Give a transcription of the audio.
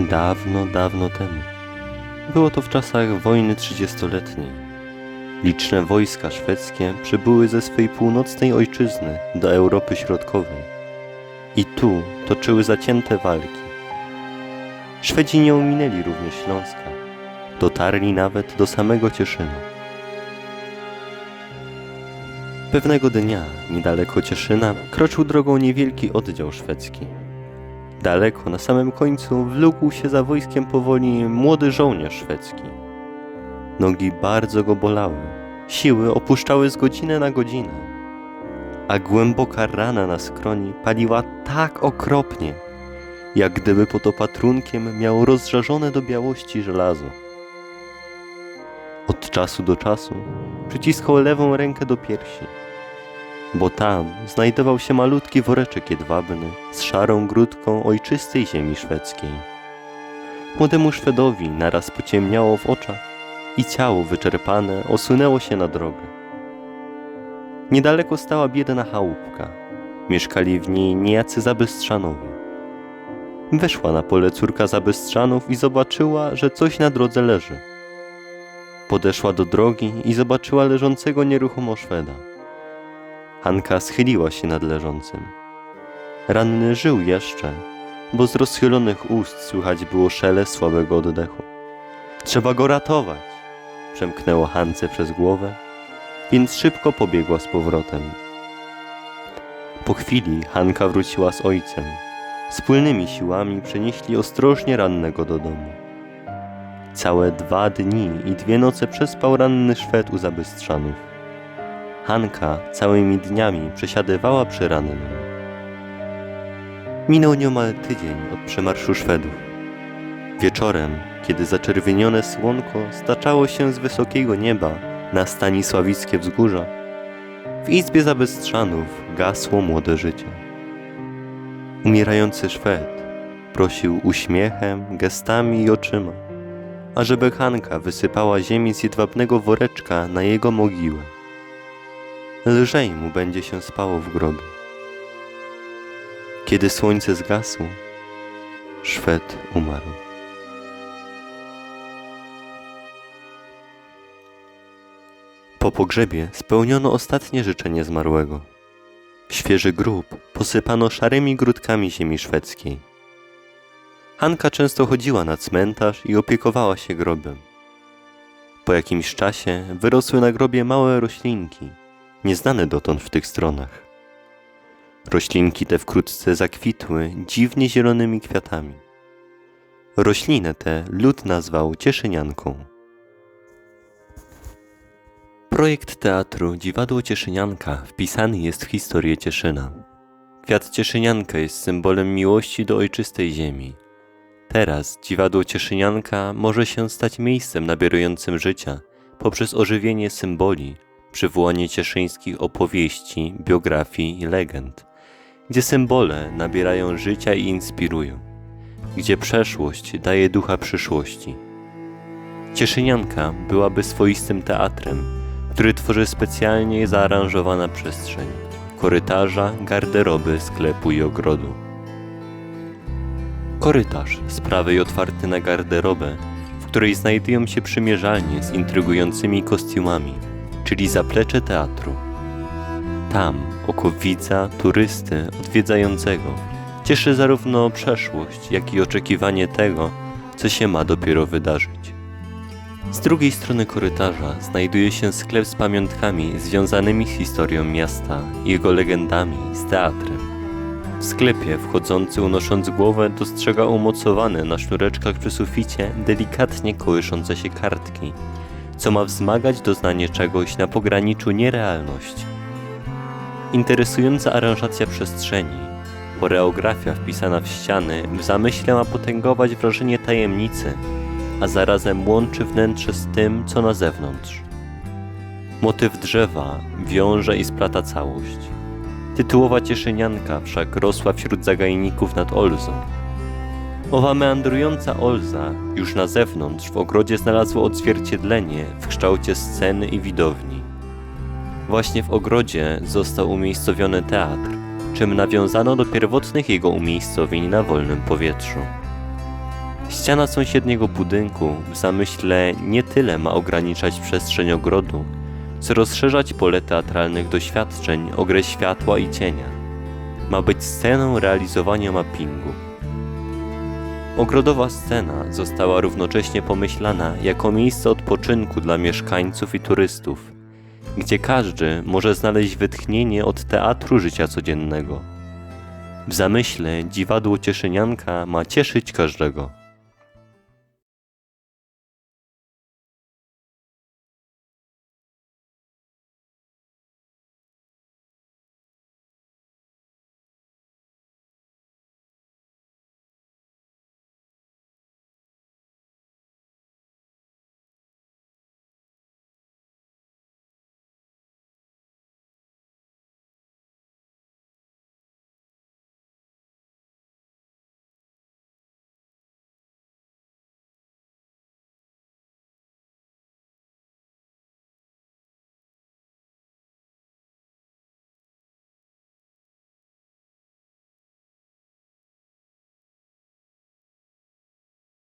Dawno, dawno temu. Było to w czasach wojny trzydziestoletniej. Liczne wojska szwedzkie przybyły ze swej północnej ojczyzny do Europy Środkowej. I tu toczyły zacięte walki. Szwedzi nie ominęli również Śląska. Dotarli nawet do samego Cieszyna. Pewnego dnia, niedaleko Cieszyna, kroczył drogą niewielki oddział szwedzki. Daleko, na samym końcu, wlókł się za wojskiem powoli młody żołnierz szwedzki. Nogi bardzo go bolały, siły opuszczały z godziny na godzinę, a głęboka rana na skroni paliła tak okropnie, jak gdyby pod opatrunkiem miał rozżarzone do białości żelazo. Od czasu do czasu przyciskał lewą rękę do piersi, bo tam znajdował się malutki woreczek jedwabny z szarą grudką ojczystej ziemi szwedzkiej. Młodemu Szwedowi naraz pociemniało w oczach i ciało wyczerpane osunęło się na drogę. Niedaleko stała biedna chałupka. Mieszkali w niej niejacy zabystrzanowie. Weszła na pole córka zabystrzanów i zobaczyła, że coś na drodze leży. Podeszła do drogi i zobaczyła leżącego nieruchomo Szweda. Hanka schyliła się nad leżącym. Ranny żył jeszcze, bo z rozchylonych ust słychać było szele słabego oddechu. Trzeba go ratować! Przemknęło Hance przez głowę, więc szybko pobiegła z powrotem. Po chwili Hanka wróciła z ojcem. Wspólnymi siłami przenieśli ostrożnie rannego do domu. Całe dwa dni i dwie noce przespał ranny Szwed u. Hanka całymi dniami przesiadywała przy rannym. Minął nieomal tydzień od przemarszu Szwedów. Wieczorem, kiedy zaczerwienione słonko staczało się z wysokiego nieba na Stanisławickie wzgórza, w izbie zabystrzanów gasło młode życie. Umierający Szwed prosił uśmiechem, gestami i oczyma, ażeby Hanka wysypała ziemi z jedwabnego woreczka na jego mogiłę lżej mu będzie się spało w grobie. Kiedy słońce zgasło, Szwed umarł. Po pogrzebie spełniono ostatnie życzenie zmarłego. Świeży grób posypano szarymi grudkami ziemi szwedzkiej. Hanka często chodziła na cmentarz i opiekowała się grobem. Po jakimś czasie wyrosły na grobie małe roślinki – nieznane dotąd w tych stronach. Roślinki te wkrótce zakwitły dziwnie zielonymi kwiatami. Roślinę tę lud nazwał cieszynianką. Projekt teatru Dziwadło Cieszynianka wpisany jest w historię Cieszyna. Kwiat cieszynianka jest symbolem miłości do ojczystej ziemi. Teraz dziwadło cieszynianka może się stać miejscem nabierającym życia poprzez ożywienie symboli, przywołanie cieszyńskich opowieści, biografii i legend, gdzie symbole nabierają życia i inspirują, gdzie przeszłość daje ducha przyszłości. Cieszynianka byłaby swoistym teatrem, który tworzy specjalnie zaaranżowana przestrzeń korytarza, garderoby, sklepu i ogrodu. Korytarz z prawej otwarty na garderobę, w której znajdują się przymierzalnie z intrygującymi kostiumami czyli zaplecze teatru. Tam oko widza, turysty, odwiedzającego cieszy zarówno przeszłość, jak i oczekiwanie tego, co się ma dopiero wydarzyć. Z drugiej strony korytarza znajduje się sklep z pamiątkami związanymi z historią miasta, jego legendami, z teatrem. W sklepie wchodzący unosząc głowę dostrzega umocowane na sznureczkach przy suficie delikatnie kołyszące się kartki, co ma wzmagać doznanie czegoś na pograniczu nierealności. Interesująca aranżacja przestrzeni, choreografia wpisana w ściany w zamyśle ma potęgować wrażenie tajemnicy, a zarazem łączy wnętrze z tym, co na zewnątrz. Motyw drzewa wiąże i splata całość. Tytułowa cieszynianka wszak rosła wśród zagajników nad Olzą, Owa meandrująca Olza już na zewnątrz w ogrodzie znalazła odzwierciedlenie w kształcie sceny i widowni. Właśnie w ogrodzie został umiejscowiony teatr, czym nawiązano do pierwotnych jego umiejscowień na wolnym powietrzu. Ściana sąsiedniego budynku w zamyśle nie tyle ma ograniczać przestrzeń ogrodu, co rozszerzać pole teatralnych doświadczeń o grę światła i cienia. Ma być sceną realizowania mappingu. Ogrodowa scena została równocześnie pomyślana jako miejsce odpoczynku dla mieszkańców i turystów, gdzie każdy może znaleźć wytchnienie od teatru życia codziennego. W zamyśle dziwadło Cieszynianka ma cieszyć każdego.